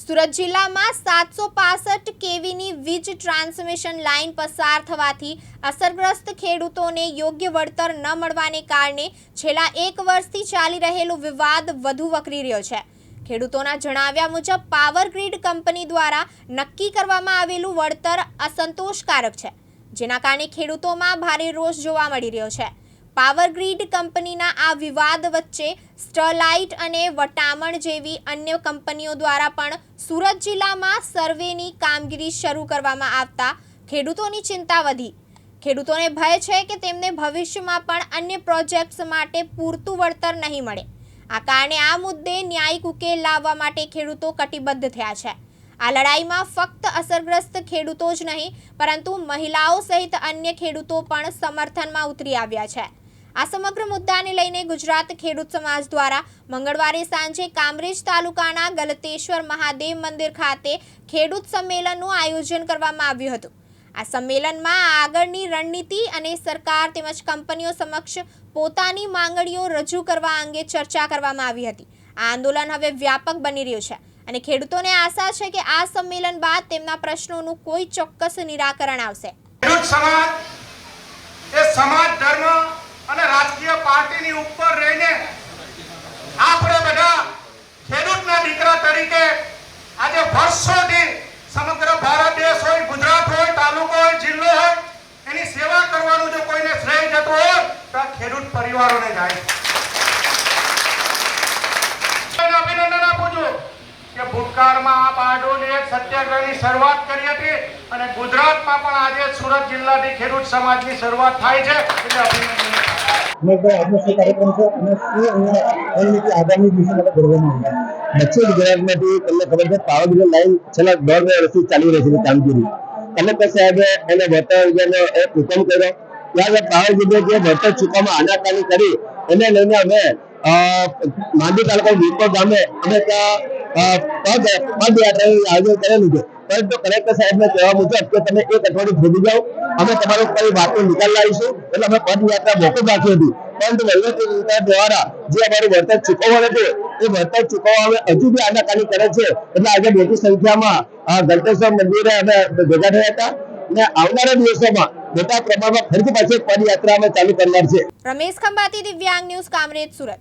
સુરત જિલ્લામાં સાતસો પાસઠ કેવીની વીજ ટ્રાન્સમિશન લાઇન પસાર થવાથી અસરગ્રસ્ત ખેડૂતોને યોગ્ય વળતર ન મળવાને કારણે છેલ્લા એક વર્ષથી ચાલી રહેલો વિવાદ વધુ વકરી રહ્યો છે. ખેડૂતોના જણાવ્યા મુજબ પાવર ગ્રીડ કંપની દ્વારા નક્કી કરવામાં આવેલું વળતર અસંતોષકારક છે, જેના કારણે ખેડૂતોમાં ભારે રોષ જોવા મળી રહ્યો છે. પાવર ગ્રીડ કંપનીના આ વિવાદ વચ્ચે સ્ટરલાઇટ અને વટામણ જેવી અન્ય કંપનીઓ દ્વારા પણ સુરત જિલ્લામાં સર્વેની કામગીરી શરૂ કરવામાં આવતા ખેડૂતોની ચિંતા વધી. ખેડૂતોને ભય છે કે તેમને ભવિષ્યમાં પણ અન્ય પ્રોજેક્ટ્સ માટે પૂરતું વળતર નહીં મળે. આ કારણે આ મુદ્દે ન્યાયિક ઉકેલ લાવવા માટે ખેડૂતો કટિબદ્ધ થયા છે. આ લડાઈમાં ફક્ત અસરગ્રસ્ત ખેડૂતો જ નહીં, પરંતુ મહિલાઓ સહિત અન્ય ખેડૂતો પણ સમર્થનમાં ઉતરી આવ્યા છે. આ સમગ્ર મુદ્દાને લઈને ગુજરાત ખેડૂત સમાજ દ્વારા મંગળવારે સાંજે કામરેજ તાલુકાના ગલતેશ્વર મહાદેવ મંદિર ખાતે ખેડૂત સંમેલનનું આયોજન કરવામાં આવ્યું હતું. આ સંમેલનમાં આગળની રણનીતિ અને સરકાર તેમજ કંપનીઓ સમક્ષ પોતાની માંગણીઓ રજૂ કરવા અંગે ચર્ચા કરવામાં આવી હતી. આ આંદોલન હવે વ્યાપક બની રહ્યું છે અને ખેડૂતોને આશા છે કે આ સંમેલન બાદ તેમના પ્રશ્નોનું કોઈ ચોક્કસ નિરાકરણ આવશે. ખેડૂત સમાજ એ સમાજ ધર્મ અને રાજકીય પાર્ટીની ઉપર રહીને આપણે બધા ખેડૂતના દીકરા તરીકે આજે વર્ષોથી સમગ્ર ભારત દેશ હોય, ગુજરાત હોય, તાલુકો હોય, જિલ્લો હોય, એની સેવા કરવાનું જો કોઈને શ્રેય જતો હોય, તો આ ખેડૂત પરિવારોને જાય અભિનંદન આપું છું કે ભૂતકાળમાં આ બારડોલી એક સત્યાગ્રહની શરૂઆત કરી હતી અને ગુજરાતમાં પણ આજે સુરત જિલ્લાથી ખેડૂત સમાજની શરૂઆત થાય છે. એટલે અભિનંદન. અનેકભાઈ આજનો શું તમને ખબર છે પાવાગઢ લાઈન છેલ્લા દોઢ બે વર્ષથી ચાલી રહી છે કામગીરી. કલેક્ટર સાહેબે એને વળતર અંગેનો એક હુકમ કર્યો. ત્યારે પાવર જે વળતર ચૂકવામાં આનાકાની કરી, એને લઈને અમે માંડવી તાલુકા વિપો ગામે અમે ત્યાં પદયાત્રાનું આયોજન કરેલું છે. પરંતુ કલેક્ટર સાહેબને કહેવા મુજબ કે તમે એક અઠવાડિયું ભૂલી જાઓ. અમે તમારો કઈ વાતો નિકાલ લાવીશું. એટલે અમે પદયાત્રા મોકૂફ રાખી હતી. પરંતુ વહીવટી તંત્ર દ્વારા જે અમારું વળતર ચૂકવવાનું હતું એ વળતર ચૂકવવા અમે હજુ બી આનાકાની કરે છે. એટલે આજે મોટી સંખ્યામાં અ, મંદિરે અમે ભેગા થયા હતા. અને આવનારા દિવસોમાં મોટા પ્રમાણમાં ફરીથી પાછી પદયાત્રા અમે ચાલુ કરનાર છે. રમેશ ખંભાતી દિવ્યાંગ ન્યૂઝ કામરેજ સુરત.